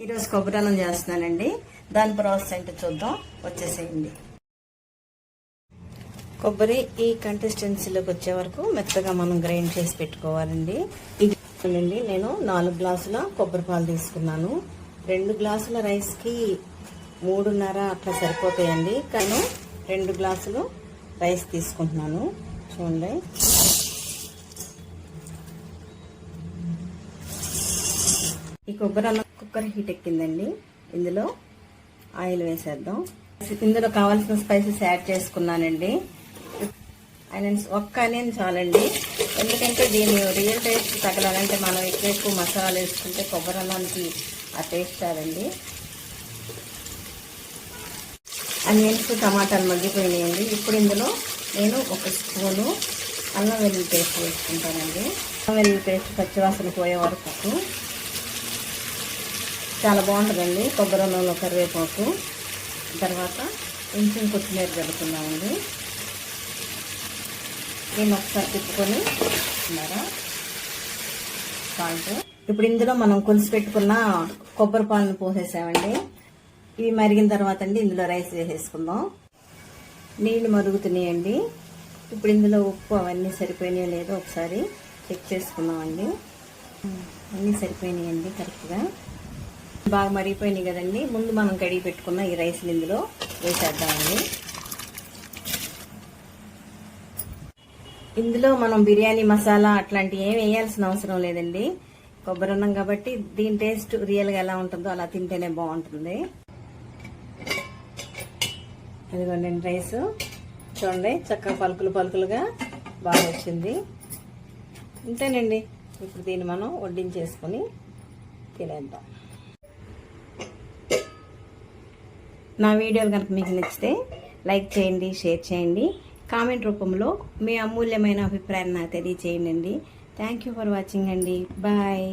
ఈరోజు కొబ్బరి చేస్తున్నానండి. దాని ప్రాసెస్ ఏంటో చూద్దాం. వచ్చేసేయండి. కొబ్బరి ఈ కన్సిస్టెన్సీలోకి వచ్చే వరకు మెత్తగా మనం గ్రైండ్ చేసి పెట్టుకోవాలండి. ఇది నేను నాలుగు గ్లాసుల కొబ్బరి పాలు తీసుకున్నాను. రెండు గ్లాసుల రైస్కి మూడున్నర అట్లా సరిపోతాయండి. కానీ రెండు గ్లాసులు రైస్ తీసుకుంటున్నాను. చూడండి. ఈ కొబ్బరి అన్నం కుక్కర్ హీట్ ఎక్కిందండి. ఇందులో ఆయిల్ వేసేద్దాం. ఇందులో కావాల్సిన స్పైసెస్ యాడ్ చేసుకున్నానండి. ఆనియన్స్ ఒక్క ఆనియన్ చాలండి. ఎందుకంటే దీని రియల్ టేస్ట్ తగలాలంటే మనం ఎక్కువ ఎక్కువ మసాలాలు వేసుకుంటే కొబ్బరి అన్నానికి ఆ టేస్ట్ రాదండి అనియన్స్ టమాటాలు మగ్గిపోయినాయండి. ఇప్పుడు ఇందులో నేను ఒక స్పూను అల్లం వెల్లుల్లి పేస్ట్ వేసుకుంటానండి. అల్లం వెల్లుల్లి పేస్ట్ పచ్చివాసన పోయే వరకు చాలా బాగుంటుందండి. కొబ్బరి నూనె కరివేపాకు. తర్వాత కొంచెం కొత్తిమీర జరుగుతున్నామండి దీన్ని ఒకసారి తిప్పుకొని ఉన్నారా సాల్ట్. ఇప్పుడు ఇందులో మనం కొలిసి పెట్టుకున్న కొబ్బరి పాలను పోసేసామండి. ఇవి మరిగిన తర్వాత అండి ఇందులో రైస్ వేసేసుకుందాం. నీళ్ళు మరుగుతున్నాయండి. ఇప్పుడు ఇందులో ఉప్పు అవన్నీ సరిపోయినాయో లేదో ఒకసారి చెక్ చేసుకుందామండి. అన్నీ సరిపోయినాయండి కరెక్ట్గా. బాగా మరిగిపోయినాయి కదండి. ముందు మనం కడిగి పెట్టుకున్న ఈ రైస్ ఇందులో వేసేద్దామండి. ఇందులో మనం బిర్యానీ మసాలా అట్లాంటివి ఏం వేయాల్సిన అవసరం లేదండి. కొబ్బరి ఉన్నాం కాబట్టి దీని టేస్ట్ రియల్గా ఎలా ఉంటుందో అలా తింటేనే బాగుంటుంది. ఇదిగోండి రైస్. చూడండి చక్కగా పలుకులు పలుకులుగా బాగా వచ్చింది. ఇంతేనండి. ఇప్పుడు దీన్ని మనం వడ్డించేసుకొని తినేద్దాం. నా వీడియోలు కనుక మీకు నచ్చితే లైక్ చేయండి షేర్ చేయండి. కామెంట్ రూపంలో మీ అమూల్యమైన అభిప్రాయాన్ని నాకు తెలియచేయండి థ్యాంక్ యూ ఫర్ వాచింగ్ అండి. బాయ్